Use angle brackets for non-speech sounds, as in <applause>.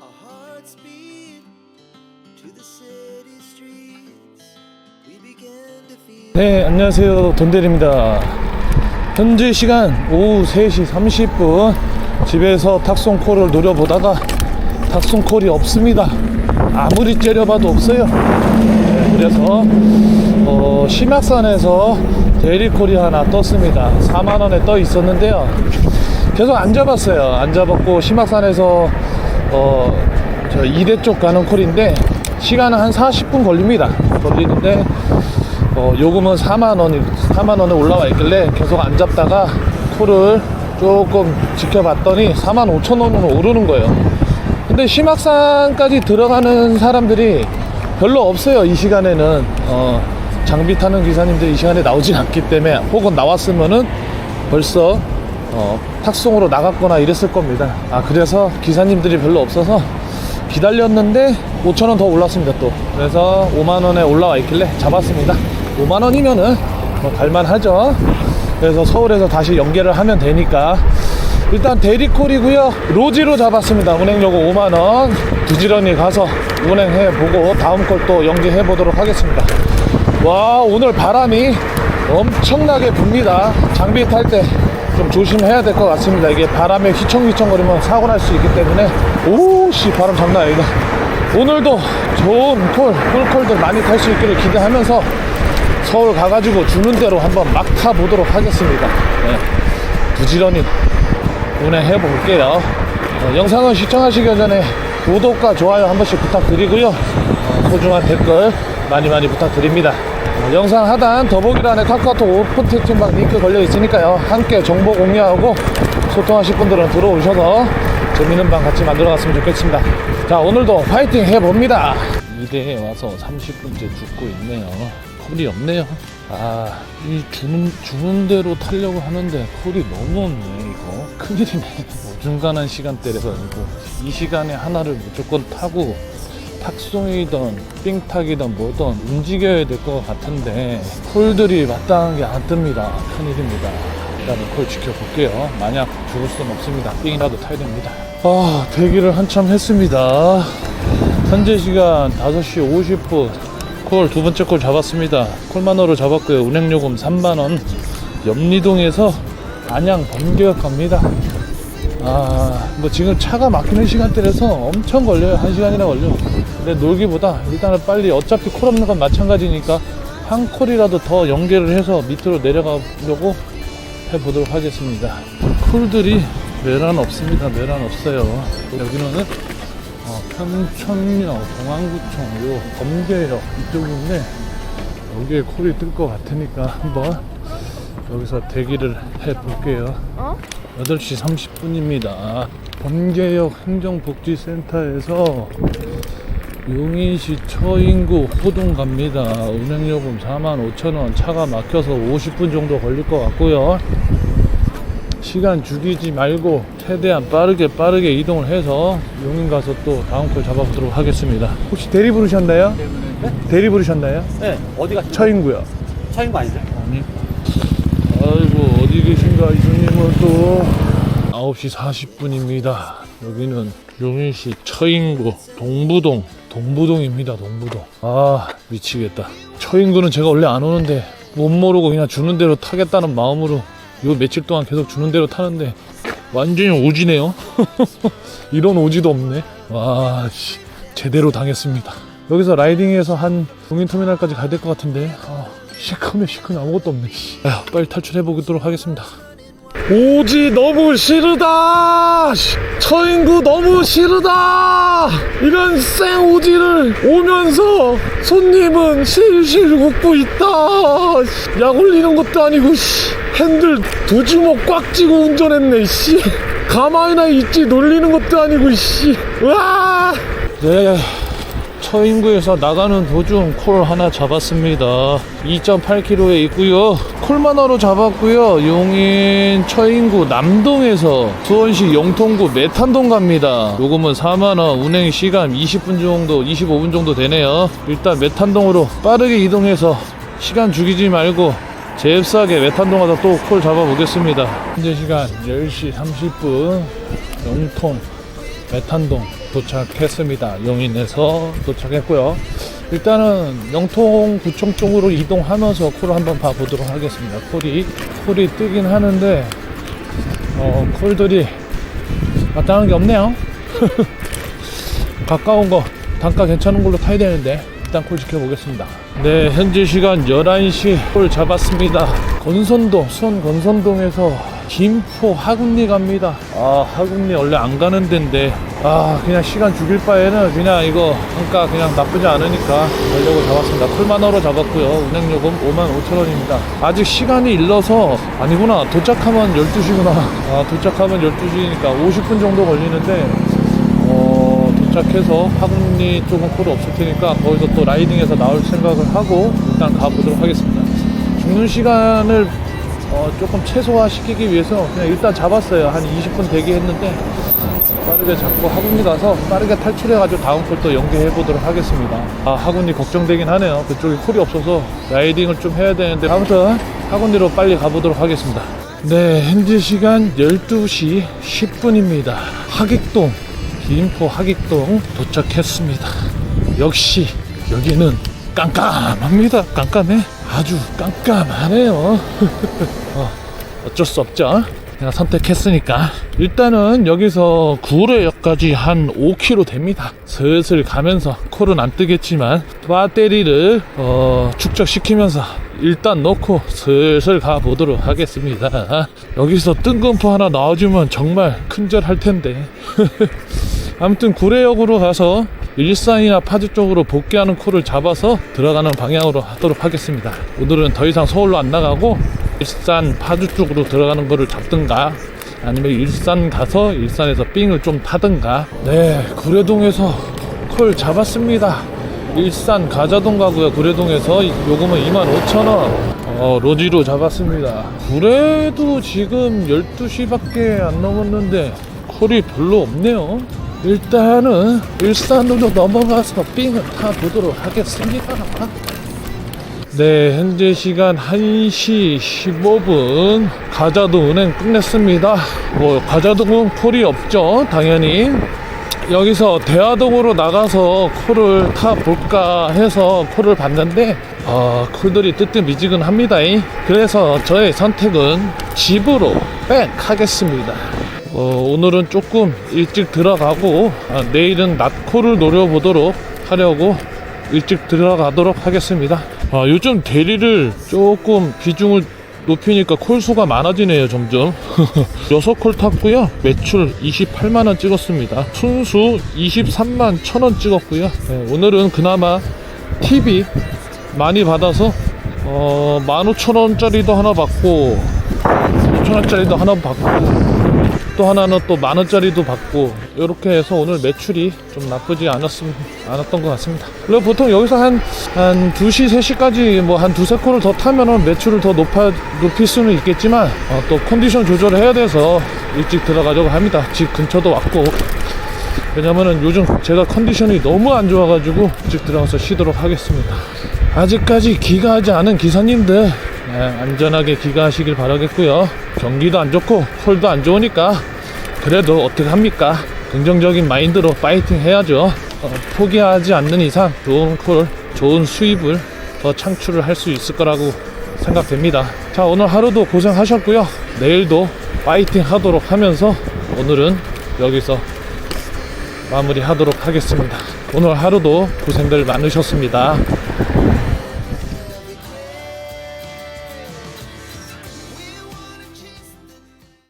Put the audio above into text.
Our hearts beat to the city streets. We began to feel. 네, 안녕하세요. 돈델입니다. 현재 시간 오후 3시 30분 집에서 탁송콜을 노려보다가 탁송콜이 없습니다. 아무리 째려봐도 없어요. 네, 그래서 어, 심약산에서 대리콜이 하나 떴습니다. 4만 원에 떠 있었는데요. 계속 안 잡았어요. 안 잡았고 심약산에서 어, 저 2대 쪽 가는 콜인데 시간은 한 40분 걸립니다. 걸리는데 어, 요금은 4만 원이 4만 원에 올라와 있길래 계속 안 잡다가 콜을 조금 지켜봤더니 4만 5천 원으로 오르는 거예요. 근데 심학산까지 들어가는 사람들이 별로 없어요. 이 시간에는 어, 장비 타는 기사님들 이 시간에 나오진 않기 때문에 혹은 나왔으면은 벌써 어, 탁송으로 나갔거나 이랬을 겁니다. 아 그래서 기사님들이 별로 없어서 기다렸는데 5천 원 더 올랐습니다 또. 그래서 5만 원에 올라와 있길래 잡았습니다. 5만 원이면은 뭐 갈만하죠. 그래서 서울에서 다시 연계를 하면 되니까 일단 대리콜이고요. 로지로 잡았습니다. 운행요금 5만 원. 부지런히 가서 운행해 보고 다음 걸 또 연계해 보도록 하겠습니다. 와 오늘 바람이 엄청나게 붑니다. 장비 탈 때 좀 조심해야 될 것 같습니다. 이게 바람에 휘청휘청거리면 사고 날 수 있기 때문에 오씨 바람 장난 아니다. 오늘도 좋은 콜, 꿀콜들 많이 탈 수 있기를 기대하면서 서울 가가지고 주는 대로 한번 막 타보도록 하겠습니다. 네. 부지런히 운행해 볼게요. 어, 영상을 시청하시기 전에 구독과 좋아요 한 번씩 부탁드리고요. 어, 소중한 댓글 많이 많이 부탁드립니다. 어, 영상 하단 더보기란에 카카오톡 오픈 채팅방 링크 걸려 있으니까요. 함께 정보 공유하고 소통하실 분들은 들어오셔서 재밌는 방 같이 만들어 갔으면 좋겠습니다. 자, 오늘도 파이팅 해봅니다. 2대에 와서 30분째 죽고 있네요. 콜이 없네요. 아, 이 주는, 주는 대로 타려고 하는데 콜이 너무 없네, 이거. 큰일이네. 중간한 시간대라서 이거. 이 시간에 하나를 무조건 타고 탁송이든 삥탁이든 뭐든 움직여야 될 것 같은데 콜들이 마땅하게 안 뜹니다. 큰일입니다. 일단은 콜 지켜볼게요. 만약 죽을 수는 없습니다. 삥이라도 타야 됩니다. 아, 대기를 한참 했습니다. 현재 시간 5시 50분 콜 두 번째 콜 잡았습니다. 콜만으로 잡았고요. 운행요금 3만원. 염리동에서 안양 범교역 갑니다. 아, 뭐 지금 차가 막히는 시간대라서 엄청 걸려요. 한 시간이나 걸려. 근데 놀기보다 일단은 빨리 어차피 콜 없는 건 마찬가지니까 한 콜이라도 더 연계를 해서 밑으로 내려가려고 해보도록 하겠습니다. 콜들이 메란 없습니다. 메란 없어요. 여기는 어, 평촌역, 동안구청, 요 검계역 이쪽인데 여기에 콜이 뜰 것 같으니까 한번 여기서 대기를 해 볼게요. 8시 30분입니다. 범계역 행정복지센터에서 용인시 처인구 호동 갑니다. 운행요금 45,000원. 차가 막혀서 50분 정도 걸릴 것 같고요. 시간 죽이지 말고 최대한 빠르게 빠르게 이동을 해서 용인 가서 또 다음 걸 잡아보도록 하겠습니다. 혹시 대리 부르셨나요? 대리 부르셨나요? 네, 어디가 처인구요. 차인 거 아니죠? 아니. 아이고 어디 계신가 이 손님은 또 9시 40분입니다. 여기는 용인시 처인구 동부동 동부동입니다. 동부동. 아 미치겠다. 처인구는 제가 원래 안 오는데 못 모르고 그냥 주는 대로 타겠다는 마음으로 요 며칠 동안 계속 주는 대로 타는데 완전히 오지네요. <laughs> 이런 오지도 없네. 와 씨, 제대로 당했습니다. 여기서 라이딩해서 한 용인터미널까지 가야 될 것 같은데 아, 시커매 시커매 아무것도 없네 씨. 아휴, 빨리 탈출해 보도록 하겠습니다 오지 너무 싫으다. 씨, 처인구 너무 싫으다. 이런 쌩 오지를 오면서 손님은 실실 웃고 있다. 씨, 약 올리는 것도 아니고 씨, 핸들 두 주먹 꽉 쥐고 운전했네 씨. 가만히나 있지 놀리는 것도 아니고 씨. 으아! 네 처인구에서 나가는 도중 콜 하나 잡았습니다. 2.8km에 있고요. 콜만화로 잡았고요. 용인 처인구 남동에서 수원시 영통구 메탄동 갑니다. 요금은 4만원, 운행 시간 20분 정도, 25분 정도 되네요. 일단 메탄동으로 빠르게 이동해서 시간 죽이지 말고 잽싸게 메탄동 가서 또 콜 잡아보겠습니다. 현재 시간 10시 30분 영통 메탄동 도착했습니다. 용인에서 도착했고요. 일단은 영통구청 쪽으로 이동하면서 콜을 한번 봐보도록 하겠습니다. 콜이 콜이 뜨긴 하는데 어, 콜들이 마땅한 게 없네요. <laughs> 가까운 거 단가 괜찮은 걸로 타야 되는데 일단 콜 지켜보겠습니다. 네, 현재 시간 11시 콜 잡았습니다. 건선동, 수원 건선동에서 김포 하군리 갑니다. 아, 하군리 원래 안 가는 데인데 아, 그냥 시간 죽일 바에는 그냥 이거 단가 그냥 나쁘지 않으니까 가려고 잡았습니다. 풀만어로 잡았고요. 운행 요금 5만 5천 원입니다. 아직 시간이 일러서 아니구나. 도착하면 12시구나. 아, 도착하면 12시니까 50분 정도 걸리는데 어, 도착해서 하군리 쪽은 콜이 없을 테니까 거기서 또 라이딩해서 나올 생각을 하고 일단 가보도록 하겠습니다. 죽는 시간을 어, 조금 최소화시키기 위해서 그냥 일단 잡았어요. 한 20분 대기했는데 빠르게 잡고 하군리 가서 빠르게 탈출해가지고 다음 콜또 연계해 보도록 하겠습니다. 아 하군리 걱정되긴 하네요. 그쪽에 콜이 없어서 라이딩을 좀 해야 되는데 아무튼 하군리로 빨리 가보도록 하겠습니다. 네 현재 시간 12시 10분입니다. 하객동 김포 하객동 도착했습니다. 역시 여기는 깜깜합니다. 깜깜해. 아주 깜깜하네요. <laughs> 어, 어쩔 수 없죠. 내가 선택했으니까. 일단은 여기서 구례역까지 한 5km 됩니다. 슬슬 가면서 콜은 안 뜨겠지만 배터리를 어, 축적시키면서 일단 놓고 슬슬 가보도록 하겠습니다. 여기서 뜬금포 하나 나와주면 정말 큰절할 텐데. <laughs> 아무튼 구례역으로 가서 일산이나 파주 쪽으로 복귀하는 콜을 잡아서 들어가는 방향으로 하도록 하겠습니다. 오늘은 더 이상 서울로 안 나가고 일산 파주 쪽으로 들어가는 거를 잡든가 아니면 일산 가서 일산에서 삥을 좀 타든가 네 구례동에서 콜 잡았습니다. 일산 가자동 가고요. 구례동에서 요금은 25,000원. 어, 로지로 잡았습니다. 구례도 지금 12시밖에 안 넘었는데 콜이 별로 없네요. 일단은 일산으로 넘어가서 삥을 타보도록 하겠습니다. 네, 현재 시간 1시 15분. 가자동 은행 끝냈습니다. 뭐, 가자동은 콜이 없죠. 당연히. 여기서 대화동으로 나가서 콜을 타볼까 해서 콜을 봤는데, 어, 콜들이 뜨뜻미지근합니다. 그래서 저의 선택은 집으로 백 하겠습니다. 어, 오늘은 조금 일찍 들어가고, 아, 내일은 낮콜을 노려보도록 하려고 일찍 들어가도록 하겠습니다. 아, 요즘 대리를 조금 비중을 높이니까 콜수가 많아지네요, 점점. <laughs> 6콜 탔고요. 매출 28만원 찍었습니다. 순수 23만 1천원 찍었고요. 네, 오늘은 그나마 팁이 많이 받아서, 어, 15,000원짜리도 하나 받고, 5,000원짜리도 하나 받고, 또 하나는 또 만 원짜리도 받고 이렇게 해서 오늘 매출이 좀 나쁘지 않았음 않았던 것 같습니다. 그리고 보통 여기서 한 한 2시 3시까지 뭐 한 두세 콜을 더 타면은 매출을 더 높아 높일 수는 있겠지만 어, 또 컨디션 조절을 해야 돼서 일찍 들어가려고 합니다. 집 근처도 왔고 왜냐면은 요즘 제가 컨디션이 너무 안 좋아가지고 일찍 들어가서 쉬도록 하겠습니다. 아직까지 귀가하지 않은 기사님들 네, 안전하게 귀가하시길 바라겠고요. 경기도 안 좋고 콜도 안 좋으니까 그래도 어떻게 합니까? 긍정적인 마인드로 파이팅 해야죠. 어, 포기하지 않는 이상 좋은 콜, 좋은 수입을 더 창출을 할 수 있을 거라고 생각됩니다. 자 오늘 하루도 고생하셨고요. 내일도 파이팅 하도록 하면서 오늘은 여기서 마무리 하도록 하겠습니다. 오늘 하루도 고생들 많으셨습니다.